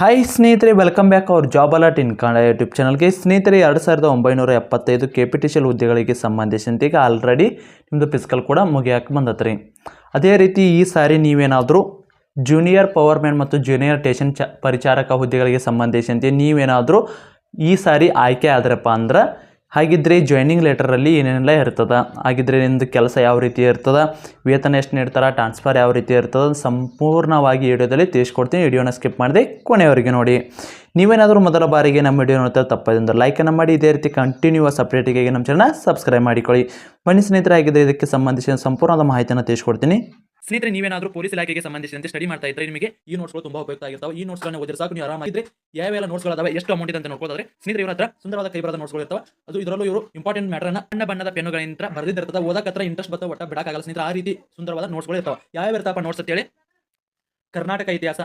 Hi ಸ್ನೇಹಿತರೆ welcome back ಅವ್ರ job alert in Kannada YouTube ಚಾನಲ್ಗೆ ಸ್ನೇಹಿತರೆ, ಎರಡು ಸಾವಿರದ ಒಂಬೈನೂರ ಎಪ್ಪತ್ತೈದು ಕೆ ಪಿ ಟಿ ಸಿ ಹುದ್ದೆಗಳಿಗೆ ಸಂಬಂಧಿಸಿದಂತೆ ಈಗ ಆಲ್ರೆಡಿ ನಿಮ್ಮದು ಫಿಸಿಕಲ್ ಕೂಡ ಮುಗಿಯಕ್ಕೆ ಬಂದತ್ರಿ ಅದೇ ರೀತಿ ಈ ಸಾರಿ ನೀವೇನಾದರೂ ಜೂನಿಯರ್ ಪವರ್ ಮ್ಯಾನ್ ಮತ್ತು ಜೂನಿಯರ್ ಟೇಷನ್ ಚ ಪರಿಚಾರಕ ಹುದ್ದೆಗಳಿಗೆ ಸಂಬಂಧಿಸಿದಂತೆ ನೀವೇನಾದರೂ ಈ ಸಾರಿ ಆಯ್ಕೆ ಆದ್ರಪ್ಪ ಅಂದ್ರೆ ಹಾಗಿದ್ರೆ ಜಾಯ್ನಿಂಗ್ ಲೆಟರಲ್ಲಿ ಏನೇನೆಲ್ಲ ಇರ್ತದ? ಹಾಗಿದ್ರೆ ನಿಮ್ಮದು ಕೆಲಸ ಯಾವ ರೀತಿ ಇರ್ತದೆ? ವೇತನ ಎಷ್ಟು ನೀಡ್ತಾರೆ? ಟ್ರಾನ್ಸ್ಫರ್ ಯಾವ ರೀತಿ ಇರ್ತದೆ? ಸಂಪೂರ್ಣವಾಗಿ ವಿಡಿಯೋದಲ್ಲಿ ತಿಳಿಸ್ಕೊಡ್ತೀನಿ. ವಿಡಿಯೋನ ಸ್ಕಿಪ್ ಮಾಡದೆ ಕೊನೆಯವರೆಗೆ ನೋಡಿ. ನೀವೇನಾದರೂ ಮೊದಲ ಬಾರಿಗೆ ನಮ್ಮ ವಿಡಿಯೋ ನೋಡ್ತಾ ತಪ್ಪದಿಂದ ಲೈಕನ್ನು ಮಾಡಿ. ಇದೇ ರೀತಿ ಕಂಟಿನ್ಯೂಸ್ ಅಪ್ಡೇಟಿಗೆ ನಮ್ಮ ಚಾನಲ್ ಸಬ್ಸ್ಕ್ರೈಬ್ ಮಾಡಿಕೊಳ್ಳಿ. ಬನ್ನಿ ಸ್ನೇಹಿತರಾಗಿದ್ದರೆ ಇದಕ್ಕೆ ಸಂಬಂಧಿಸಿದ ಸಂಪೂರ್ಣವಾದ ಮಾಹಿತಿಯನ್ನು ತಿಳಿಸ್ಕೊಡ್ತೀನಿ. ಸ್ನೇಹಿತರೆ, ನೀವೇನಾದರೂ ಪೊಲೀಸ್ ಇಲಾಖೆಗೆ ಸಂಬಂಧಿಸಿದಂತೆ ಸ್ಟಡಿ ಮಾಡ್ತಾ ಇದ್ರೆ ನಿಮಗೆ ಈ ನೋಟ್ಸ್ಗಳು ತುಂಬಾ ಉಪಯುಕ್ತ ಆಗಿರ್ತಾವೆ. ಈ ನೋಟ್ಸ್ಗಳನ್ನು ಓದಿದ್ರೆ ಸಾಕು, ನೀವು ಆರಾಮಾಗಿದ್ರೆ ಯಾವೆಲ್ಲ ನೋಟ್ಸ್ಗಳು ಅದಾವೆ ಎಷ್ಟು ಅಮೌಂಟ್ ಇದೆ ಅಂತ ನೋಡ್ಕೊಳ್ತಾರೆ ಸ್ನೇಹಿತರೆ, ಇವರ ಹತ್ರ ಸುಂದರವಾದ ಕೈಬರದ ನೋಟ್ಸ್ಗಳು ಇರ್ತಾವೆ. ಅದು ಇದರಲ್ಲೂ ಇವರು ಇಂಪಾರ್ಟೆಂಟ್ ಮ್ಯಾಟರ್ನ ಬಣ್ಣ ಬಣ್ಣದ ಪೆನ್ನುಗಳಿಂದ ಬರೆದಿರ್ತದೆ ಓದಕ್ಕೆ ಇಂಟ್ರೆಸ್ಟ್ ಬರ್ತಾವೆ ಒಟ್ಟ ಬಿಡಕ್ಕಾಗಲ್ಲ ಸ್ನೇಹಿತರೆ, ಆ ರೀತಿ ಸುಂದರವಾದ ನೋಟ್ಸ್ಗಳು ಇರ್ತಾವೆ. ಯಾವ ಇರ್ತಾವ ನೋಟ್ಸ್ ಅಂತೇಳಿ? ಕರ್ನಾಟಕ ಇತಿಹಾಸ,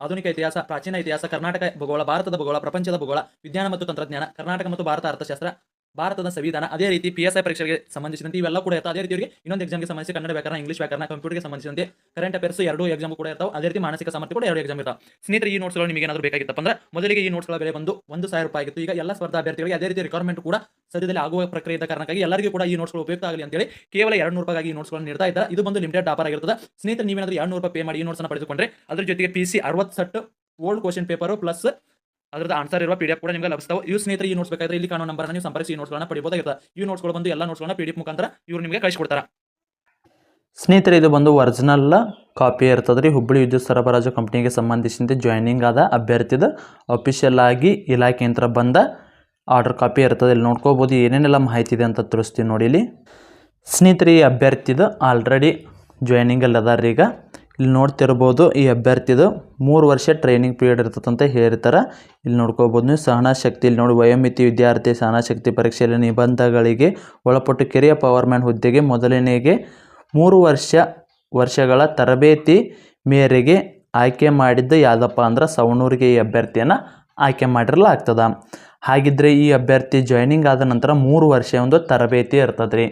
ಆಧುನಿಕ ಇತಿಹಾಸ, ಪ್ರಾಚೀನ ಇತಿಹಾಸ, ಕರ್ನಾಟಕ ಭೂಗೋಳ, ಭಾರತದ ಭೂಗೋಳ, ಪ್ರಪಂಚದ ಭೂಗೋಳ, ವಿಜ್ಞಾನ ಮತ್ತು ತಂತ್ರಜ್ಞಾನ, ಕರ್ನಾಟಕ ಮತ್ತು ಭಾರತ ಅರ್ಥಶಾಸ್ತ್ರ ಭಾರತದ ಸಂವಿಧಾನ, ಅದೇ ರೀತಿ ಪಿ ಎಸ್ ಐ ಪರೀಕ್ಷೆಗೆ ಸಂಬಂಧಿಸಿದಂತೆ ಇವೆಲ್ಲ ಕೂಡ ಇರ್ತಾವೆ. ಅದೇ ರೀತಿ ಅವರಿಗೆ ಇನ್ನೊಂದು ಎಕ್ಸಾಮ್ಗೆ ಸಂಬಂಧಿಸಿ ಕನ್ನಡ ವ್ಯಾಕರಣ ಇಂಗ್ಲಿಷ್ ವ್ಯಾಕರಣ ಕಂಪ್ಯೂಟರ್ಗೆ ಸಂಬಂಧಿಸಿದಂತೆ ಕರೆಂಟ್ ಅಫೇರ್ಸ್ ಎರಡು ಎಕ್ಸಾಮ್ ಕೂಡ ಇರ್ತಾವೆ. ಅದೇ ರೀತಿ ಮಾನಸಿಕ ಸಾಮರ್ಥ್ಯ ಕೂಡ ಎರಡು ಎಕ್ಸಾಮ್ ಇರ್ತಾವೆ. ಸ್ನೇಹಿತರೆ, ಈ ನೋಟ್ಸ್ಗಳು ನಿಮಗೆ ಏನಾದರೂ ಬೇಕಾಗಿತ್ತಪ್ಪ ಅಂದ್ರೆ ಮೊದಲಿಗೆ ಈ ನೋಟ್ಸ್ಗಳ ಬೆಲೆ ಬಂದು ಒಂದು ಸಾವಿರ ರೂಪಾಯಿ ಆಗಿತ್ತು. ಈಗ ಎಲ್ಲ ಸ್ಪರ್ಧಾ ಅಭ್ಯರ್ಥಿಗಳಿಗೆ ಅದೇ ರೀತಿ ರಿಕ್ವೈರ್ಮೆಂಟ್ ಕೂಡ ಸದ್ಯದಲ್ಲಿ ಆಗುವ ಪ್ರಕ್ರಿಯೆ ಕಾರಣಕ್ಕಾಗಿ ಎಲ್ಲರಿಗೂ ಕೂಡ ಈ ನೋಟ್ಸ್ಗಳು ಉಪಯುಕ್ತ ಆಗಲಿ ಅಂತೇಳಿ ಕೇವಲ ಎರಡು ನೂರು ರೂಪಾಯಿ ಈ ನೋಟ್ಸ್ಗಳನ್ನು ನೀಡ್ತಾ ಇದ್ದಾರೆ. ಇದು ಬಂದು ಲಿಮಿಟೆಡ್ ಆಫರ್ ಆಗಿರ್ತದೆ. ಸ್ನೇಹಿತರೆ, ನೀವೇನಾದರೂ ಎರಡು ನೂರು ರೂಪಾಯಿ ಪೇ ಮಾಡಿ ಈ ನೋಟ್ಸ್ನ ಪಡೆದುಕೊಂಡ್ರೆ ಅದರ ಜೊತೆಗೆ ಪಿ ಸಿ ಅರವತ್ತು set old question paper plus ಅದ್ರದ್ದು ಆನ್ಸರ್ ಇರುವ ಪಿ ಡಿ ಎಫ್ ಕೂಡ ನಿಮಗೆ ಲಭಿಸ್ತಾವೆ. ಇವು ಸ್ನೇಹಿತರೆ ಈ ನೋಟ್ಸ್ ಬೇಕಾದ್ರೆ ಇಲ್ಲಿ ಕಾಣೋ ನಂಬರ್ನ ನೀವು ಸಂಪರ್ಕಿಸಿ, ಈ ನೋಟ್ಸ್ಗಳನ್ನ ಪಡಿಬೋದಾಗಿರ್ತದೆ ಈ ನೋಟ್ಸ್ಗಳು ಬಂದು ಎಲ್ಲ ನೋಟ್ಸ್ಗಳನ್ನ ಪಿ ಡಿ ಎಫ್ ಮುಖಾಂತರ ಇವರು ನಿಮಗೆ ಕಳಿಸ್ಕೊಡ್ತಾರೆ ಸ್ನೇಹಿತರೆ, ಇದು ಬಂದು ಒರಿಜಿನಲ್ ಕಾಪಿ ಇರ್ತದೆ ರೀ. ಹುಬ್ಬಳ್ಳಿ ವಿದ್ಯುತ್ ಸರಬರಾಜು ಕಂಪ್ನಿಗೆ ಸಂಬಂಧಿಸಿದಂತೆ ಜಾಯ್ನಿಂಗ್ ಆದ ಅಭ್ಯರ್ಥಿದ ಅಫಿಷಿಯಲ್ ಆಗಿ ಇಲಾಖೆಯಿಂದ ಬಂದ ಆರ್ಡರ್ ಕಾಪಿ ಇರ್ತದೆ. ಇಲ್ಲಿ ನೋಡ್ಕೋಬೋದು ಏನೇನೆಲ್ಲ ಮಾಹಿತಿ ಇದೆ ಅಂತ ತಿಳಿಸ್ತೀವಿ ನೋಡಿ ಇಲ್ಲಿ. ಸ್ನೇಹಿತರೆ, ಈ ಅಭ್ಯರ್ಥಿದು ಆಲ್ರೆಡಿ ಜಾಯ್ನಿಂಗಲ್ಲಿ ಈಗ ಇಲ್ಲಿ ನೋಡ್ತಿರ್ಬೋದು ಈ ಅಭ್ಯರ್ಥಿದು ಮೂರು ವರ್ಷ ಟ್ರೈನಿಂಗ್ ಪೀರಿಯಡ್ ಇರ್ತದಂತ ಹೇಳಿರ್ತಾರೆ ಇಲ್ಲಿ ನೋಡ್ಕೋಬೋದು ನೀವು ಸಹನಾ ಶಕ್ತಿ, ಇಲ್ಲಿ ನೋಡಿ ವಯೋಮಿತಿ ವಿದ್ಯಾರ್ಥಿ ಸಹನಾ ಶಕ್ತಿ ಪರೀಕ್ಷೆಯಲ್ಲಿ ನಿಬಂಧಗಳಿಗೆ ಒಳಪಟ್ಟು ಕಿರಿಯ ಪವರ್ ಮ್ಯಾನ್ ಹುದ್ದೆಗೆ ಮೊದಲನೆಗೆ ಮೂರು ವರ್ಷ ವರ್ಷಗಳ ತರಬೇತಿ ಮೇರೆಗೆ ಆಯ್ಕೆ ಮಾಡಿದ್ದು ಯಾವುದಪ್ಪ ಅಂದ್ರೆ ಸವಣೂರಿಗೆ ಈ ಅಭ್ಯರ್ಥಿಯನ್ನು ಆಯ್ಕೆ ಮಾಡಿರಲಾಗ್ತದ. ಹಾಗಿದ್ರೆ ಈ ಅಭ್ಯರ್ಥಿ ಜಾಯ್ನಿಂಗ್ ಆದ ನಂತರ ಮೂರು ವರ್ಷ ಒಂದು ತರಬೇತಿ ಇರ್ತದೆ ರೀ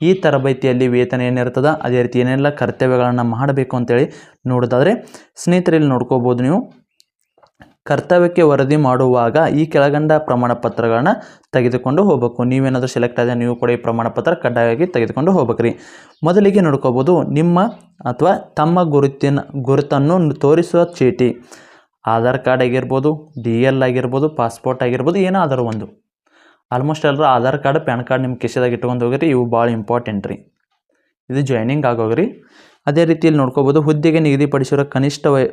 ಈ ತರಬೇತಿಯಲ್ಲಿ ವೇತನ ಏನಿರ್ತದೆ, ಅದೇ ರೀತಿ ಏನೆಲ್ಲ ಕರ್ತವ್ಯಗಳನ್ನು ಮಾಡಬೇಕು ಅಂತೇಳಿ ನೋಡೋದಾದರೆ, ಸ್ನೇಹಿತರಲ್ಲಿ ನೋಡ್ಕೋಬೋದು ನೀವು. ಕರ್ತವ್ಯಕ್ಕೆ ವರದಿ ಮಾಡುವಾಗ ಈ ಕೆಳಗಂಡ ಪ್ರಮಾಣ ಪತ್ರಗಳನ್ನ ತೆಗೆದುಕೊಂಡು ಹೋಗಬೇಕು. ನೀವೇನಾದರೂ ಸೆಲೆಕ್ಟ್ ಆದರೆ ನೀವು ಕೂಡ ಈ ಪ್ರಮಾಣ ಪತ್ರ ಕಡ್ಡಾಯವಾಗಿ ತೆಗೆದುಕೊಂಡು ಹೋಗ್ಬೇಕ್ರಿ. ಮೊದಲಿಗೆ ನೋಡ್ಕೋಬೋದು, ನಿಮ್ಮ ಅಥವಾ ತಮ್ಮ ಗುರುತಿನ, ಗುರುತನ್ನು ತೋರಿಸುವ ಚೀಟಿ. ಆಧಾರ್ ಕಾರ್ಡ್ ಆಗಿರ್ಬೋದು ಡಿ ಎಲ್ ಆಗಿರ್ಬೋದು ಪಾಸ್ಪೋರ್ಟ್ ಆಗಿರ್ಬೋದು, ಏನಾದರೂ ಒಂದು. ಆಲ್ಮೋಸ್ಟ್ ಎಲ್ಲರೂ ಆಧಾರ್ ಕಾರ್ಡ್, ಪ್ಯಾನ್ ಕಾರ್ಡ್ ನಿಮ್ಮ ಕಿಶೆದಾಗ ಇಟ್ಕೊಂಡು ಹೋಗಿರಿ, ಇವು ಭಾಳ ಇಂಪಾರ್ಟೆಂಟ್ ರೀ. ಇದು ಜಾಯ್ನಿಂಗ್ ಆಗೋಗ್ರಿ. ಅದೇ ರೀತಿಯಲ್ಲಿ ನೋಡ್ಕೋಬೋದು, ಹುದ್ದೆಗೆ ನಿಗದಿಪಡಿಸಿರೋ ಕನಿಷ್ಠ ವಯ,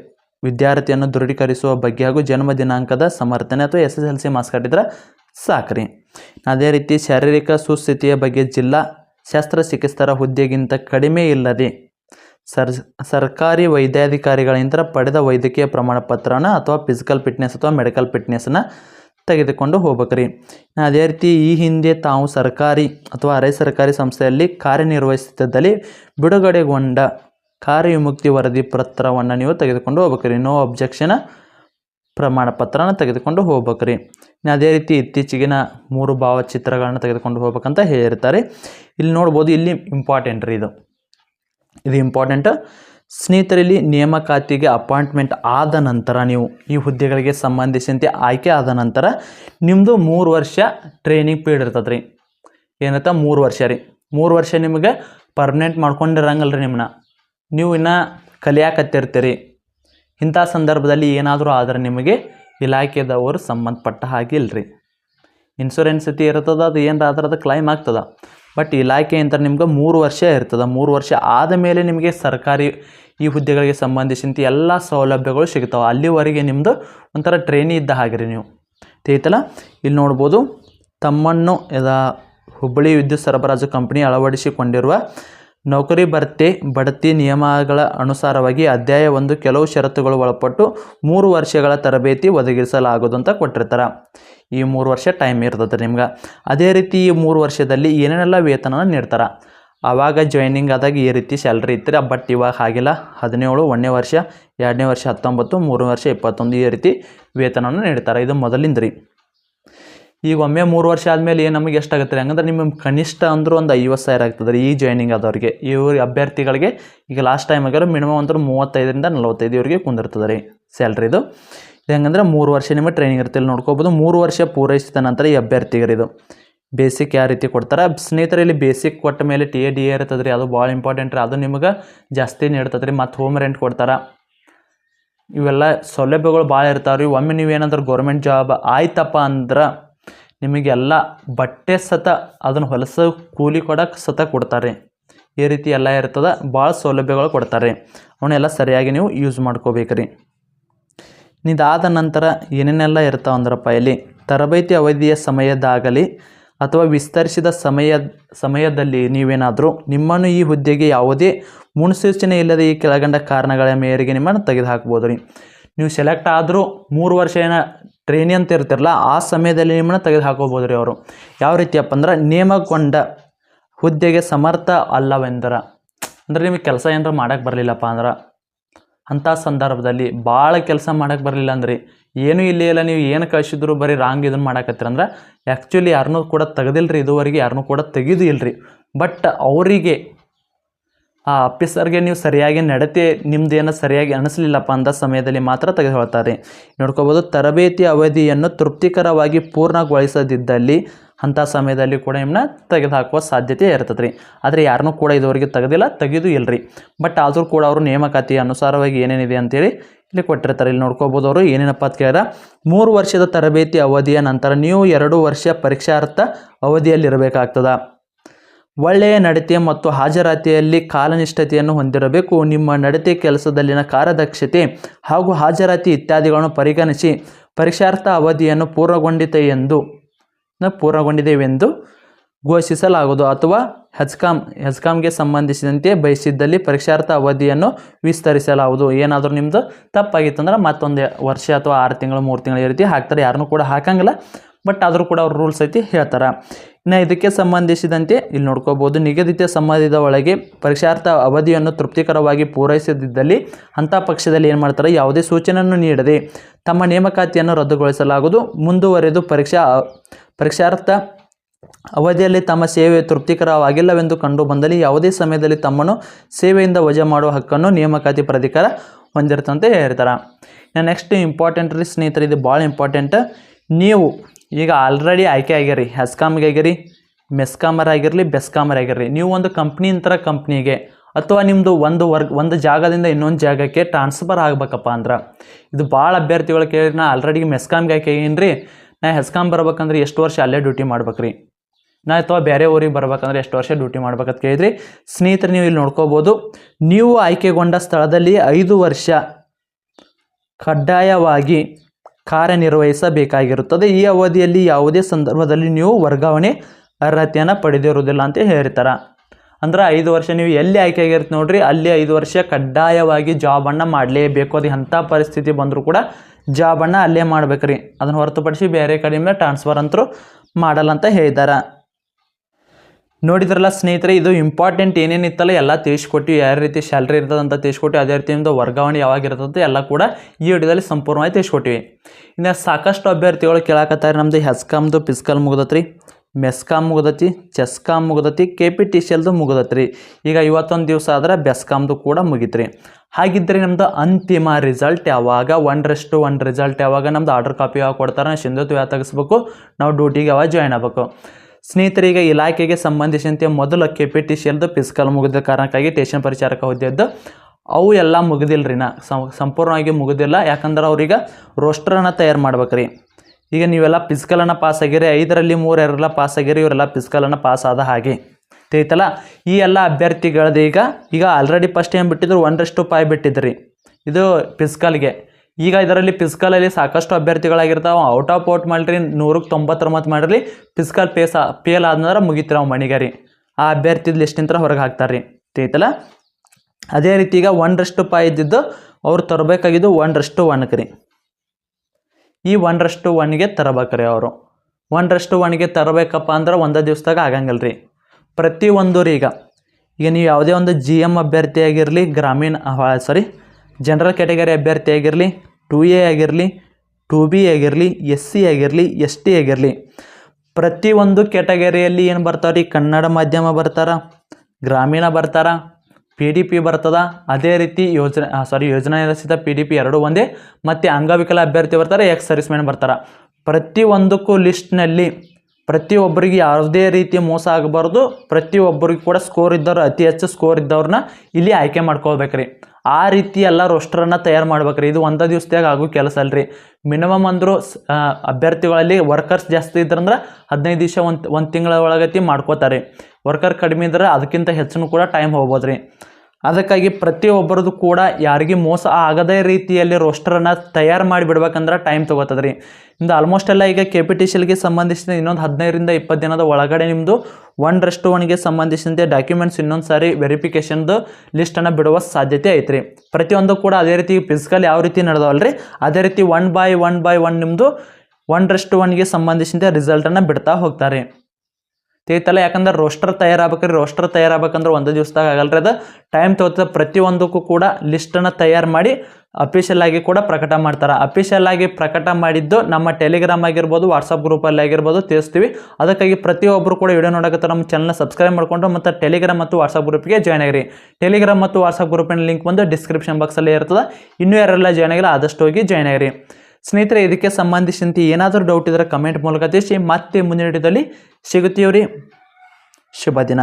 ವಿದ್ಯಾರ್ಥಿಯನ್ನು ದೃಢೀಕರಿಸುವ ಬಗ್ಗೆ ಹಾಗೂ ಜನ್ಮ ದಿನಾಂಕದ ಸಮರ್ಥನೆ ಅಥವಾ S S L C marks ಸಾಕ್ರಿ. ಅದೇ ರೀತಿ ಶಾರೀರಿಕ ಸುಸ್ಥಿತಿಯ ಬಗ್ಗೆ ಜಿಲ್ಲಾ ಶಸ್ತ್ರಚಿಕಿತ್ಸರ ಹುದ್ದೆಗಿಂತ ಕಡಿಮೆ ಇಲ್ಲದೆ ಸರ್, ಸರ್ಕಾರಿ ವೈದ್ಯಾಧಿಕಾರಿಗಳಿಂದ ಪಡೆದ ವೈದ್ಯಕೀಯ ಪ್ರಮಾಣ ಪತ್ರನ ಅಥವಾ ಫಿಸಿಕಲ್ ಫಿಟ್ನೆಸ್ ಅಥವಾ ಮೆಡಿಕಲ್ ಫಿಟ್ನೆಸ್ನ ತೆಗೆದುಕೊಂಡು ಹೋಗ್ಬೇಕ್ರಿ. ಅದೇ ರೀತಿ ಈ ಹಿಂದೆ ತಾವು ಸರ್ಕಾರಿ ಅಥವಾ ಅರೆ ಸರ್ಕಾರಿ ಸಂಸ್ಥೆಯಲ್ಲಿ ಕಾರ್ಯನಿರ್ವಹಿಸುತ್ತಿದ್ದಲ್ಲಿ ಬಿಡುಗಡೆಗೊಂಡ ಕಾರ್ಯವಿಮುಕ್ತಿ ವರದಿ ಪತ್ರವನ್ನು ನೀವು ತೆಗೆದುಕೊಂಡು ಹೋಗ್ಬೇಕ್ರಿ. ನೋ ಅಬ್ಜೆಕ್ಷನ್ ಪ್ರಮಾಣ ಪತ್ರನ ತೆಗೆದುಕೊಂಡು ಹೋಗ್ಬೇಕ್ರಿ. ಅದೇ ರೀತಿ ಇತ್ತೀಚೆಗಿನ ಮೂರು ಭಾವಚಿತ್ರಗಳನ್ನು ತೆಗೆದುಕೊಂಡು ಹೋಗ್ಬೇಕಂತ ಹೇಳಿರ್ತಾರೆ. ಇಲ್ಲಿ ನೋಡ್ಬೋದು, ಇಲ್ಲಿ ಇಂಪಾರ್ಟೆಂಟ್ ರೀ ಇದು. ಇದು ಇಂಪಾರ್ಟೆಂಟ್ ಸ್ನೇಹಿತರಲ್ಲಿ ನೇಮಕಾತಿಗೆ ಅಪಾಯಿಂಟ್ಮೆಂಟ್ ಆದ ನಂತರ ನೀವು ಈ ಹುದ್ದೆಗಳಿಗೆ ಸಂಬಂಧಿಸಿದಂತೆ ಆಯ್ಕೆ ಆದ ನಂತರ ನಿಮ್ಮದು ಮೂರು ವರ್ಷ ಟ್ರೈನಿಂಗ್ ಪೀರಿಯಡ್ ಇರ್ತದೆ ರೀ ಏನತ್ತ ಮೂರು ವರ್ಷ ರೀ. ಮೂರು ವರ್ಷ ನಿಮಗೆ ಪರ್ಮನೆಂಟ್ ಮಾಡ್ಕೊಂಡಿರಂಗಲ್ಲ ರೀ ನಿಮ್ಮನ್ನ ನೀವು ಇನ್ನು ಕಲಿಯಾಕತ್ತಿರ್ತೀರಿ. ಇಂಥ ಸಂದರ್ಭದಲ್ಲಿ ಏನಾದರೂ ಆದರೆ ನಿಮಗೆ ಇಲಾಖೆದವರು ಸಂಬಂಧಪಟ್ಟ ಹಾಗೆ ಇಲ್ರಿ. ಇನ್ಶೂರೆನ್ಸ್ ಸತಿ ಇರ್ತದ, ಅದು ಏನಾದ್ರೆ ಅದು ಕ್ಲೈಮ್ ಆಗ್ತದ. ಬಟ್ ಇಲಾಖೆಯಿಂದ ನಿಮ್ಗೆ ಮೂರು ವರ್ಷ ಇರ್ತದೆ. ಮೂರು ವರ್ಷ ಆದ ಮೇಲೆ ನಿಮಗೆ ಸರ್ಕಾರಿ ಈ ಹುದ್ದೆಗಳಿಗೆ ಸಂಬಂಧಿಸಿದಂತೆ ಎಲ್ಲ ಸೌಲಭ್ಯಗಳು ಸಿಗ್ತಾವೆ. ಅಲ್ಲಿವರೆಗೆ ನಿಮ್ಮದು ಒಂಥರ ಟ್ರೈನಿ ಇದ್ದ ಹಾಗೆ ನೀವು. ತಿಳಿತಲ್ಲ? ಇಲ್ಲಿ ನೋಡ್ಬೋದು, ತಮ್ಮನ್ನು ಇದ ಹುಬ್ಬಳ್ಳಿ ವಿದ್ಯುತ್ ಸರಬರಾಜು ಕಂಪನಿ ಅಳವಡಿಸಿಕೊಂಡಿರುವ ನೌಕರಿ ಭರ್ತಿ, ಬಡ್ತಿ ನಿಯಮಗಳ ಅನುಸಾರವಾಗಿ ಅಧ್ಯಾಯ ಒಂದು ಕೆಲವು ಷರತ್ತುಗಳು ಒಳಪಟ್ಟು ಮೂರು ವರ್ಷಗಳ ತರಬೇತಿ ಒದಗಿಸಲಾಗದು ಅಂತ ಕೊಟ್ಟಿರ್ತಾರೆ. ಈ ಮೂರು ವರ್ಷ ಟೈಮ್ ಇರ್ತದೆ ನಿಮ್ಗೆ. ಅದೇ ರೀತಿ ಈ ಮೂರು ವರ್ಷದಲ್ಲಿ ಏನೇನೆಲ್ಲ ವೇತನ ನೀಡ್ತಾರೆ? ಆವಾಗ ಜಾಯ್ನಿಂಗ್ ಆದಾಗ ಈ ರೀತಿ ಸ್ಯಾಲ್ರಿ ಇತ್ತು ಬಟ್ ಇವಾಗ ಹಾಗಿಲ್ಲ ಹದಿನೇಳು, ಒಂದನೇ ವರ್ಷ, ಎರಡನೇ ವರ್ಷ, ಹತ್ತೊಂಬತ್ತು, ಮೂರನೇ ವರ್ಷ, ಇಪ್ಪತ್ತೊಂದು, ಈ ರೀತಿ ವೇತನವನ್ನು ನೀಡ್ತಾರೆ. ಇದು ಮೊದಲಿಂದ ರೀ ಈಗ ಒಮ್ಮೆ ಮೂರು ವರ್ಷ ಆದಮೇಲೆ ಏನು ನಮಗೆ ಎಷ್ಟಾಗುತ್ತೆ ರೀ ಹಂಗಂದ್ರೆ ನಿಮ್ಮ ಕನಿಷ್ಠ ಅಂದರೂ ಒಂದು ಐವತ್ತು ಸಾವಿರ ಆಗ್ತದೆ ರೀ ಈ ಜಾಯ್ನಿಂಗ್ ಆದವ್ರಿಗೆ. ಇವ್ರ ಅಭ್ಯರ್ಥಿಗಳಿಗೆ ಈಗ ಲಾಸ್ಟ್ ಟೈಮ್ ಆಗಿರೋ ಮಿನಿಮಮ್ ಅಂದ್ರೆ ಮೂವತ್ತೈದರಿಂದ ನಲವತ್ತೈದು ಇವ್ರಿಗೆ ಕುಂದಿರ್ತದೆ ರೀ ಸ್ಯಾಲ್ರಿದು ಹೆಂಗಂದ್ರೆ ಮೂರು ವರ್ಷ ನಿಮಗೆ ಟ್ರೈನಿಂಗ್ ಇರುತ್ತೆ. ಇಲ್ಲಿ ನೋಡ್ಕೋಬೋದು, ಮೂರು ವರ್ಷ ಪೂರೈಸಿದ ನಂತರ ಈ ಅಭ್ಯರ್ಥಿಗರಿದು ಬೇಸಿಕ್ ಯಾವ ರೀತಿ ಕೊಡ್ತಾರೆ? ಸ್ನೇಹಿತರೆ, ಇಲ್ಲಿ ಬೇಸಿಕ್ ಕೊಟ್ಟ ಮೇಲೆ ಟಿ ಎ ಡಿ ಎ ಇರ್ತದೆ ರೀ, ಅದು ಭಾಳ ಇಂಪಾರ್ಟೆಂಟ್ ರೀ, ಅದು ನಿಮಗೆ ಜಾಸ್ತಿ ನೀಡ್ತದೆ ರೀ, ಮತ್ತು ಹೋಮ್ ರೆಂಟ್ ಕೊಡ್ತಾರೆ. ಇವೆಲ್ಲ ಸೌಲಭ್ಯಗಳು ಭಾಳ ಇರ್ತಾವೆ ರೀ. ಒಮ್ಮೆ ಏನಂದ್ರೆ ಗೌರ್ಮೆಂಟ್ ಜಾಬ್ ಆಯ್ತಪ್ಪ ಅಂದ್ರೆ ನಿಮಗೆಲ್ಲ ಬಟ್ಟೆ ಸತ ಅದನ್ನು ಹೊಲಸು ಕೂಲಿ ಕೊಡೋಕೆ ಸತ ಕೊಡ್ತಾರೆ ಈ ರೀತಿ ಎಲ್ಲ ಇರ್ತದೆ, ಭಾಳ ಸೌಲಭ್ಯಗಳು ಕೊಡ್ತಾರೆ ಅವನ್ನೆಲ್ಲ ಸರಿಯಾಗಿ ನೀವು ಯೂಸ್ ಮಾಡ್ಕೋಬೇಕ್ರಿ ಇದಾದ ನಂತರ ಏನೇನೆಲ್ಲ ಇರ್ತಾವೆ ಅಂದ್ರಪ್ಪ ಇಲ್ಲಿ ತರಬೇತಿ ಅವಧಿಯ ಸಮಯದಾಗಲಿ ಅಥವಾ ವಿಸ್ತರಿಸಿದ ಸಮಯ, ಸಮಯದಲ್ಲಿ ನೀವೇನಾದರೂ ನಿಮ್ಮನ್ನು ಈ ಹುದ್ದೆಗೆ ಯಾವುದೇ ಮುನ್ಸೂಚನೆ ಇಲ್ಲದೆ ಈ ಕೆಳಗಂಡ ಕಾರಣಗಳ ಮೇರೆಗೆ ನಿಮ್ಮನ್ನು ತೆಗೆದುಹಾಕ್ಬೋದು ರೀ. ನೀವು ಸೆಲೆಕ್ಟ್ ಆದರೂ ಮೂರು ವರ್ಷ ಏನ ಟ್ರೈನಿ ಅಂತ ಇರ್ತಿರಲ್ಲ ಆ ಸಮಯದಲ್ಲಿ ನಿಮ್ಮನ್ನು ತೆಗೆದುಹಾಕೋಬೋದು ರೀ ಅವರು. ಯಾವ ರೀತಿಯಪ್ಪ ಅಂದ್ರೆ ನೇಮಕೊಂಡ ಹುದ್ದೆಗೆ ಸಮರ್ಥ ಅಲ್ಲವೆಂದರ. ಅಂದರೆ ನಿಮಗೆ ಕೆಲಸ ಏನಾರ ಮಾಡಕ್ಕೆ ಬರಲಿಲ್ಲಪ್ಪ ಅಂದ್ರೆ ಅಂಥ ಸಂದರ್ಭದಲ್ಲಿ ಭಾಳ ಕೆಲಸ ಮಾಡೋಕ್ಕೆ ಬರಲಿಲ್ಲ ಅಂದ್ರೆ ಏನೂ ಇಲ್ಲೇ ಇಲ್ಲ, ನೀವು ಏನು ಕಳಿಸಿದ್ರು ಬರೀ ರಾಂಗ್ ಇದನ್ನು ಮಾಡಕತ್ತೀರ ಅಂದ್ರೆ ಆ್ಯಕ್ಚುಲಿ ಯಾರನ್ನೂ ಕೂಡ ತೆಗೆದಿಲ್ಲರಿ ಇದುವರೆಗೆ ಯಾರನ್ನೂ ಕೂಡ ತೆಗೆದು ಇಲ್ಲರಿ ಬಟ್ ಅವರಿಗೆ, ಆ ಆಫೀಸರ್ಗೆ ನೀವು ಸರಿಯಾಗಿ ನಡತೆ ನಿಮ್ಮದೇನು ಸರಿಯಾಗಿ ಅನಿಸ್ಲಿಲ್ಲಪ್ಪ ಅಂದ ಸಮಯದಲ್ಲಿ ಮಾತ್ರ ತೆಗೆದುಕೊಳ್ತಾರೆ. ನೋಡ್ಕೋಬೋದು, ತರಬೇತಿ ಅವಧಿಯನ್ನು ತೃಪ್ತಿಕರವಾಗಿ ಪೂರ್ಣಗೊಳಿಸದಿದ್ದಲ್ಲಿ ಅಂಥ ಸಮಯದಲ್ಲಿ ಕೂಡ ನಿಮ್ಮನ್ನ ತೆಗೆದುಹಾಕುವ ಸಾಧ್ಯತೆ ಇರ್ತದೆ ರೀ ಆದರೆ ಯಾರನ್ನೂ ಕೂಡ ಇದುವರೆಗೆ ತೆಗೆದಿಲ್ಲ, ತೆಗೆದು ಇಲ್ರಿ. ಬಟ್ ಆದರೂ ಕೂಡ ಅವರು ನೇಮಕಾತಿ ಅನುಸಾರವಾಗಿ ಏನೇನಿದೆ ಅಂತೇಳಿ ಇಲ್ಲಿ ಕೊಟ್ಟಿರ್ತಾರೆ. ಇಲ್ಲಿ ನೋಡ್ಕೋಬೋದು ಅವರು ಏನೇನಪ್ಪ ಅಂತ ಕೇಳಿದ್ರೆ, ಮೂರು ವರ್ಷದ ತರಬೇತಿ ಅವಧಿಯ ನಂತರ ನೀವು ಎರಡು ವರ್ಷ ಪರೀಕ್ಷಾರ್ಥ ಅವಧಿಯಲ್ಲಿರಬೇಕಾಗ್ತದ. ಒಳ್ಳೆಯ ನಡತೆ ಮತ್ತು ಹಾಜರಾತಿಯಲ್ಲಿ ಕಾಲನಿಷ್ಠತೆಯನ್ನು ಹೊಂದಿರಬೇಕು. ನಿಮ್ಮ ನಡತೆ ಕೆಲಸದಲ್ಲಿನ ಕಾರ್ಯದಕ್ಷತೆ ಹಾಗೂ ಹಾಜರಾತಿ ಇತ್ಯಾದಿಗಳನ್ನು ಪರಿಗಣಿಸಿ ಪರೀಕ್ಷಾರ್ಥ ಅವಧಿಯನ್ನು ಪೂರ್ಣಗೊಂಡಿತೆ ಎಂದು ನ ಪೂರ್ಣಗೊಂಡಿದೆವೆಂದು ಘೋಷಿಸಲಾಗುವುದು. ಅಥವಾ ಹೆಚ್ಕಾಮ್ ಹೆಚ್ಕಾಮ್ಗೆ ಸಂಬಂಧಿಸಿದಂತೆ ಬಯಸಿದ್ದಲ್ಲಿ ಪರೀಕ್ಷಾರ್ಥ ಅವಧಿಯನ್ನು ವಿಸ್ತರಿಸಲಾಗುವುದು ಏನಾದರೂ ನಿಮ್ಮದು ತಪ್ಪಾಗಿತ್ತಂದ್ರೆ ಮತ್ತೊಂದು ವರ್ಷ ಅಥವಾ ಆರು ತಿಂಗಳು, ಮೂರು ತಿಂಗಳು ಈ ರೀತಿ ಹಾಕ್ತಾರೆ. ಯಾರನ್ನೂ ಕೂಡ ಹಾಕಂಗಿಲ್ಲ. ಬಟ್ ಆದರೂ ಕೂಡ ಅವ್ರ ರೂಲ್ಸ್ ಐತಿ ಹೇಳ್ತಾರೆ. ಇನ್ನು ಇದಕ್ಕೆ ಸಂಬಂಧಿಸಿದಂತೆ ಇಲ್ಲಿ ನೋಡ್ಕೋಬೋದು. ನಿಗದಿತ ಸಂಬಂಧದ ಒಳಗೆ ಪರೀಕ್ಷಾರ್ಥ ಅವಧಿಯನ್ನು ತೃಪ್ತಿಕರವಾಗಿ ಪೂರೈಸದಿದ್ದಲ್ಲಿ ಅಂಥ ಪಕ್ಷದಲ್ಲಿ ಏನು ಮಾಡ್ತಾರೆ? ಯಾವುದೇ ಸೂಚನೆಯನ್ನು ನೀಡದೆ ತಮ್ಮ ನೇಮಕಾತಿಯನ್ನು ರದ್ದುಗೊಳಿಸಲಾಗುವುದು. ಮುಂದುವರೆದು ಪರೀಕ್ಷಾ, ಪರೀಕ್ಷಾರ್ಥ ಅವಧಿಯಲ್ಲಿ ತಮ್ಮ ಸೇವೆ ತೃಪ್ತಿಕರವಾಗಿಲ್ಲವೆಂದು ಕಂಡು ಬಂದಲ್ಲಿ ಯಾವುದೇ ಸಮಯದಲ್ಲಿ ತಮ್ಮನ್ನು ಸೇವೆಯಿಂದ ವಜಾ ಮಾಡುವ ಹಕ್ಕನ್ನು ನೇಮಕಾತಿ ಪ್ರಾಧಿಕಾರ ಹೊಂದಿರ್ತಂತೆ ಹೇಳ್ತಾರೆ. ನೆಕ್ಸ್ಟ್ ಇಂಪಾರ್ಟೆಂಟ್ ರೀ ಸ್ನೇಹಿತರೆ, ಇದು ಭಾಳ ಇಂಪಾರ್ಟೆಂಟ್ ನೀವು ಈಗ ಆಲ್ರೆಡಿ ಆಯ್ಕೆ ಆಗ್ಯಾರಿ ಹೆಸ್ಕಾಮ್ಗೆ ಆಗ್ಯಾರಿ ಮೆಸ್ಕಾಮರ್ ಆಗಿರಲಿ ಬೆಸ್ಕಾಮರ್ ಆಗಿರಲಿ. ನೀವು ಒಂದು ಕಂಪ್ನಿ ಇಂತರ ಕಂಪ್ನಿಗೆ ಅಥವಾ ನಿಮ್ಮದು ಒಂದು ವರ್ಗ, ಒಂದು ಜಾಗದಿಂದ ಇನ್ನೊಂದು ಜಾಗಕ್ಕೆ ಟ್ರಾನ್ಸ್ಫರ್ ಆಗ್ಬೇಕಪ್ಪ ಅಂದ್ರೆ. ಇದು ಭಾಳ ಅಭ್ಯರ್ಥಿಗಳು ಕೇಳಿ ನಾ ಆಲ್ರೆಡಿ ಮೆಸ್ಕಾಮ್ಗೆ ಆಗೀನಿ ರೀ ನಾ ಹೆಸ್ಕಾಮ್ ಬರ್ಬೇಕಂದ್ರೆ ಎಷ್ಟು ವರ್ಷ ಅಲ್ಲೇ ಡ್ಯೂಟಿ ಮಾಡ್ಬೇಕ್ರಿ. ನಾ ಅಥವಾ ಬೇರೆ ಊರಿಗೆ ಬರ್ಬೇಕಂದ್ರೆ ಎಷ್ಟು ವರ್ಷ ಡ್ಯೂಟಿ ಮಾಡ್ಬೇಕಂತ ಕೇಳಿದ್ರಿ. ಸ್ನೇಹಿತರು, ನೀವು ಇಲ್ಲಿ ನೋಡ್ಕೋಬೋದು. ನೀವು ಆಯ್ಕೆಗೊಂಡ ಸ್ಥಳದಲ್ಲಿ ಐದು ವರ್ಷ ಕಡ್ಡಾಯವಾಗಿ ಕಾರ್ಯನಿರ್ವಹಿಸಬೇಕಾಗಿರುತ್ತದೆ. ಈ ಅವಧಿಯಲ್ಲಿ ಯಾವುದೇ ಸಂದರ್ಭದಲ್ಲಿ ನೀವು ವರ್ಗಾವಣೆ ಅರ್ಹತೆಯನ್ನು ಪಡೆದಿರುವುದಿಲ್ಲ ಅಂತ ಹೇಳ್ತಾರೆ. ಅಂದ್ರೆ ಐದು ವರ್ಷ ನೀವು ಎಲ್ಲಿ ಆಯ್ಕೆ ಆಗಿರುತ್ತೆ ನೋಡ್ರಿ, ಅಲ್ಲಿ ಐದು ವರ್ಷ ಕಡ್ಡಾಯವಾಗಿ ಜಾಬನ್ನು ಮಾಡಲೇಬೇಕು. ಅದು ಅಂಥ ಪರಿಸ್ಥಿತಿ ಬಂದರೂ ಕೂಡ ಜಾಬನ್ನು ಅಲ್ಲೇ ಮಾಡ್ಬೇಕ್ರಿ. ಅದನ್ನು ಹೊರತುಪಡಿಸಿ ಬೇರೆ ಕಡೆಯಿಂದ ಟ್ರಾನ್ಸ್ಫರ್ ಅಂತರೂ ಮಾಡಲ್ಲ ಅಂತ ಹೇಳಿದ್ದಾರೆ ನೋಡಿದ್ರಲ್ಲ ಸ್ನೇಹಿತರೆ, ಇದು ಇಂಪಾರ್ಟೆಂಟ್ ಏನೇನಿತ್ತಲ್ಲ ಎಲ್ಲ ತಿಳಿಸ್ಕೊಟ್ಟಿವಿ ಯಾವ ರೀತಿ ಸ್ಯಾಲ್ರಿ ಇರ್ತದೆ ಅಂತ ತಿಳಿಸ್ಕೊಟ್ಟಿವಿ ಅದೇ ರೀತಿ ನಿಮ್ಮದು ವರ್ಗಾವಣೆ ಯಾವಾಗ ಇರ್ತದೆ ಎಲ್ಲ ಕೂಡ ಈ ವಿಡಿಯೋದಲ್ಲಿ ಸಂಪೂರ್ಣವಾಗಿ ತಿಳಿಸ್ಕೊಟ್ಟಿವಿ. ಇನ್ನು ಸಾಕಷ್ಟು ಅಭ್ಯರ್ಥಿಗಳು ಕೇಳಾಕತ್ತಾರೆ ನಮ್ಮದು ಹೆಸ್ಕಾಮ್ದು ಪಿಸ್ಕಲ್ ಮುಗ್ದತ್ರಿ ಮೆಸ್ಕಾಮ್ ಮುಗ್ದತಿ ಚೆಸ್ಕಾಮ್ ಮುಗ್ದತಿ ಕೆ ಪಿ ಟಿ ಸಿ ಎಲ್ದು ಮುಗ್ದತ್ರಿ. ಈಗ ಇವತ್ತೊಂದು ದಿವಸ ಆದ್ರೆ ಬೆಸ್ಕಾಮ್ದು ಕೂಡ ಮುಗಿತ್ರಿ. ಹಾಗಿದ್ದರೆ ನಮ್ಮದು ಅಂತಿಮ ರಿಸಲ್ಟ್ ಯಾವಾಗ? ಒಂದರಷ್ಟು ಒನ್ ರಿಸಲ್ಟ್ ಯಾವಾಗ? ನಮ್ಮದು ಆರ್ಡರ್ ಕಾಪಿ ಯಾವಾಗ ಕೊಡ್ತಾರೆ? ಸಿಂಧುತ್ವ ಯಾವ ತೆಗಿಸ್ಬೇಕು? ನಾವು ಡ್ಯೂಟಿಗೆ ಯಾವಾಗ ಜಾಯ್ನ್ ಆಗಬೇಕು? ಸ್ನೇಹಿತರಿಗೆ ಇಲಾಖೆಗೆ ಸಂಬಂಧಿಸಿದಂತೆ ಮೊದಲು ಕೆ ಪಿ ಟಿ ಸಿ ಎಲ್ದು ಪಿಸ್ಕಲ್ ಮುಗಿದ ಕಾರಣಕ್ಕಾಗಿ ಟೇಷನ್ ಪರಿಚಾರಕ ಹುದ್ದೆದ್ದು ಅವು ಎಲ್ಲ ಮುಗಿದಿಲ್ಲ ರೀ ನಾ ಸಂಪೂರ್ಣವಾಗಿ ಮುಗಿದಿಲ್ಲ. ಯಾಕಂದ್ರೆ ಅವ್ರೀಗ ರೋಸ್ಟ್ರನ್ನು ತಯಾರು ಮಾಡ್ಬೇಕ್ರಿ. ಈಗ ನೀವೆಲ್ಲ ಪಿಸ್ಕಲನ್ನು ಪಾಸ್ ಆಗಿರಿ, ಐದರಲ್ಲಿ ಮೂರು ಪಾಸ್ ಆಗಿರಿ, ಇವರೆಲ್ಲ ಪಿಸ್ಕಲನ್ನು ಪಾಸ್ ಆದ ಹಾಗೆ. ತಿಳಿತಲ್ಲ? ಈ ಎಲ್ಲ ಅಭ್ಯರ್ಥಿಗಳದ್ದು ಈಗ ಈಗ ಆಲ್ರೆಡಿ ಫಸ್ಟ್ ಏನು ಬಿಟ್ಟಿದ್ರು? ಒಂದರಷ್ಟು ಪಾಯ್ ಬಿಟ್ಟಿದ್ರಿ. ಇದು ಪಿಸ್ಕಲ್ಗೆ ಈಗ ಇದರಲ್ಲಿ ಪಿಸ್ಕಲಲ್ಲಿ ಸಾಕಷ್ಟು ಅಭ್ಯರ್ಥಿಗಳಾಗಿರ್ತಾವೆ. ಔಟ್ ಆಫ್ ಔಟ್ ಮಾಡಿರಿ ನೂರಕ್ಕೆ ತೊಂಬತ್ತೊಂಬತ್ತು ಮಾಡಿರಿ. ಪಿಸ್ಕಲ್ ಪೇಸ್ ಪೇಲ್ ಆದ್ಮೇಲೆ ಮುಗಿತೀರ ಅವು ಮಣಿಗರಿ. ಆ ಅಭ್ಯರ್ಥಿದ ಲಿಸ್ಟಿಂದ ಹೊರಗೆ ಹಾಕ್ತಾರೆ ರೀ ಅದೇ ರೀತಿ ಈಗ ಒಂದರಷ್ಟು ಪಾಯ್ ಇದ್ದಿದ್ದು, ಅವ್ರು ತರಬೇಕಾಗಿದ್ದು ಒಂದರಷ್ಟು ಒನ್ಗೆ ರೀ. ಈ ಒಂದರಷ್ಟು ಒನ್ಗೆ ತರಬೇಕ್ರಿ ಅವರು. ಒಂದರಷ್ಟು ಒನ್ಗೆ ತರಬೇಕಪ್ಪ ಅಂದ್ರೆ ಒಂದೇ ದಿವ್ಸದಾಗ ಆಗಂಗಿಲ್ಲ ರೀ. ಪ್ರತಿಯೊಂದು ರೀ ಈಗ. ಈಗ ನೀವು ಯಾವುದೇ ಒಂದು ಜಿ ಎಂ ಅಭ್ಯರ್ಥಿ ಆಗಿರಲಿ, ಗ್ರಾಮೀಣ ಸಾರಿ ಜನರಲ್ ಕ್ಯಾಟಗರಿ ಅಭ್ಯರ್ಥಿ ಆಗಿರಲಿ ಟು ಎ ಆಗಿರಲಿ ಟು ಬಿ ಆಗಿರಲಿ ಎಸ್ ಸಿ ಆಗಿರಲಿ ಎಸ್ ಟಿ ಆಗಿರಲಿ. ಪ್ರತಿಯೊಂದು ಕ್ಯಾಟಗರಿಯಲ್ಲಿ ಏನು ಬರ್ತಾವ್ರಿ ಕನ್ನಡ ಮಾಧ್ಯಮ ಬರ್ತಾರ, ಗ್ರಾಮೀಣ ಬರ್ತಾರ ಪಿ ಡಿ ಪಿ ಬರ್ತದ, ಅದೇ ರೀತಿ ಯೋಜನೆ ಸಾರಿ ಯೋಜನಾ ನಿರಸಿತ ಪಿ ಡಿ ಪಿ ಎರಡು ಒಂದೇ, ಮತ್ತು ಅಂಗವಿಕಲ ಅಭ್ಯರ್ಥಿ ಬರ್ತಾರೆ ಎಕ್ಸ್ ಸರ್ವಿಸ್ ಮ್ಯಾನ್ ಬರ್ತಾರೆ. ಪ್ರತಿಯೊಂದಕ್ಕೂ ಲಿಸ್ಟ್ನಲ್ಲಿ ಪ್ರತಿಯೊಬ್ಬರಿಗೆ ಯಾವುದೇ ರೀತಿ ಮೋಸ ಆಗಬಾರ್ದು, ಪ್ರತಿಯೊಬ್ಬರಿಗೂ ಕೂಡ ಸ್ಕೋರ್ ಇದ್ದವ್ರು, ಅತಿ ಹೆಚ್ಚು ಸ್ಕೋರ್ ಇದ್ದವ್ರನ್ನ ಇಲ್ಲಿ ಆಯ್ಕೆ ಮಾಡ್ಕೊಳ್ಬೇಕ್ರಿ. ಆ ರೀತಿ ಎಲ್ಲ ರೋಸ್ಟ್ರನ್ನು ತಯಾರು ಮಾಡ್ಬೇಕ್ರಿ. ಇದು ಒಂದು ದಿವಸದಾಗ ಆಗೋ ಕೆಲಸ ಅಲ್ರಿ. ಮಿನಿಮಮ್ ಅಂದರೂ ಅಭ್ಯರ್ಥಿಗಳಲ್ಲಿ ವರ್ಕರ್ಸ್ ಜಾಸ್ತಿ ಇದ್ರಂದ್ರೆ ಹದಿನೈದು ದಿವಸ ಒಂದು ಒಂದು ತಿಂಗಳ ಒಳಗತಿ ಮಾಡ್ಕೋತಾರೆ ವರ್ಕರ್ ಕಡಿಮೆ ಇದ್ರೆ ಅದಕ್ಕಿಂತ ಹೆಚ್ಚು ಕೂಡ ಟೈಮ್ ಹೋಗ್ಬೋದು ರೀ ಅದಕ್ಕಾಗಿ ಪ್ರತಿಯೊಬ್ಬರದು ಕೂಡ ಯಾರಿಗೆ ಮೋಸ ಆಗದೇ ರೀತಿಯಲ್ಲಿ ರೋಸ್ಟರನ್ನು ತಯಾರು ಮಾಡಿ ಬಿಡ್ಬೇಕಂದ್ರೆ ಟೈಮ್ ತೊಗೋತದೆ ರೀ ನಿಮ್ದು ಆಲ್ಮೋಸ್ಟ್ ಎಲ್ಲ ಈಗ ಕೆ ಪಿ ಟಿ ಸಿಲ್ಗೆ ಸಂಬಂಧಿಸಿದ ಇನ್ನೊಂದು ಹದಿನೈದರಿಂದ ಇಪ್ಪತ್ತು ದಿನದ ಒಳಗಡೆ ನಿಮ್ಮದು ಒನ್ ರೆಸ್ಟ್ ಒನ್ಗೆ ಸಂಬಂಧಿಸಿದಂತೆ ಡಾಕ್ಯುಮೆಂಟ್ಸ್ ಇನ್ನೊಂದು ಸಾರಿ ವೆರಿಫಿಕೇಷನ್ದು ಲಿಸ್ಟನ್ನು ಬಿಡುವ ಸಾಧ್ಯತೆ ಐತ್ರಿ. ಪ್ರತಿಯೊಂದು ಕೂಡ ಅದೇ ರೀತಿ ಫಿಸಿಕಲ್ ಯಾವ ರೀತಿ ನಡೆದವಲ್ರಿ? ಅದೇ ರೀತಿ one by one by one ನಿಮ್ಮದು ಒನ್ ರೆಸ್ಟ್ ಒನ್ಗೆ ಸಂಬಂಧಿಸಿದಂತೆ ರಿಸಲ್ಟನ್ನು ಬಿಡ್ತಾ ಹೋಗ್ತಾರೆ. ತಿಳಿತಲ್ಲ ಯಾಕಂದ್ರೆ ರೋಸ್ಟರ್ ತಯಾರಾಗ್ಬೇಕ್ರಿ ರೋಸ್ಟರ್ ತಯಾರಾಗಬೇಕಂದ್ರೆ ಒಂದು ದಿವಸದಾಗ ಆಗಲ್ರಿ ಅದು. ಟೈಮ್ ತೊಗೊತದೆ ಪ್ರತಿಯೊಂದಕ್ಕೂ ಕೂಡ ಲಿಸ್ಟನ್ನು ತಯಾರು ಮಾಡಿ ಅಫಿಷಿಯಲ್ ಆಗಿ ಕೂಡ ಪ್ರಕಟ ಮಾಡ್ತಾರೆ. ಅಫಿಷಿಯಲ್ ಆಗಿ ಪ್ರಕಟ ಮಾಡಿದ್ದು ನಮ್ಮ ಟೆಲಿಗ್ರಾಮ್ ಆಗಿರ್ಬೋದು ವಾಟ್ಸಪ್ ಗ್ರೂಪಲ್ಲಿ ಆಗಿರ್ಬೋದು ತಿಳಿಸ್ತೀವಿ. ಅದಕ್ಕಾಗಿ ಪ್ರತಿಯೊಬ್ಬರು ಕೂಡ ವಿಡಿಯೋ ನೋಡೋಕೆ ನಮ್ಮ ಚಾನಲ್ನ ಸಬ್ಸ್ಕ್ರೈಬ್ ಮಾಡಿಕೊಂಡು ಮತ್ತು ಟೆಲಿಗ್ರಾಮ್ ಮತ್ತು ವಾಟ್ಸಪ್ ಗ್ರೂಪ್ಗೆ ಜಾಯ್ನ್ ಆಗಿರಿ. ಟೆಲಿಗ್ರಾಮ್ ಮತ್ತು ವಾಟ್ಸಪ್ ಗ್ರೂಪಿನ ಲಿಂಕ್ ಬಂದು ಡಿಸ್ಕ್ರಿಪ್ಷನ್ ಬಾಕ್ಸಲ್ಲಿ ಇರ್ತದೆ. ಇನ್ನೂ ಯಾರೆಲ್ಲ ಜಾಯ್ನ್ ಆಗಿಲ್ಲ ಆದಷ್ಟು ಹೋಗಿ ಜಾಯ್ನ್ ಆಗಿರಿ. ಸ್ನೇಹಿತರೆ, ಇದಕ್ಕೆ ಸಂಬಂಧಿಸಿದಂತೆ ಏನಾದರೂ ಡೌಟ್ ಇದ್ದರೆ ಕಮೆಂಟ್ ಮೂಲಕ ತಿಳಿಸಿ. ಮತ್ತೆ ಮುಂದಿನ ವಿಡಿಯೋದಲ್ಲಿ ಸಿಗುತ್ತೀವ್ರಿ. ಶುಭ ದಿನ.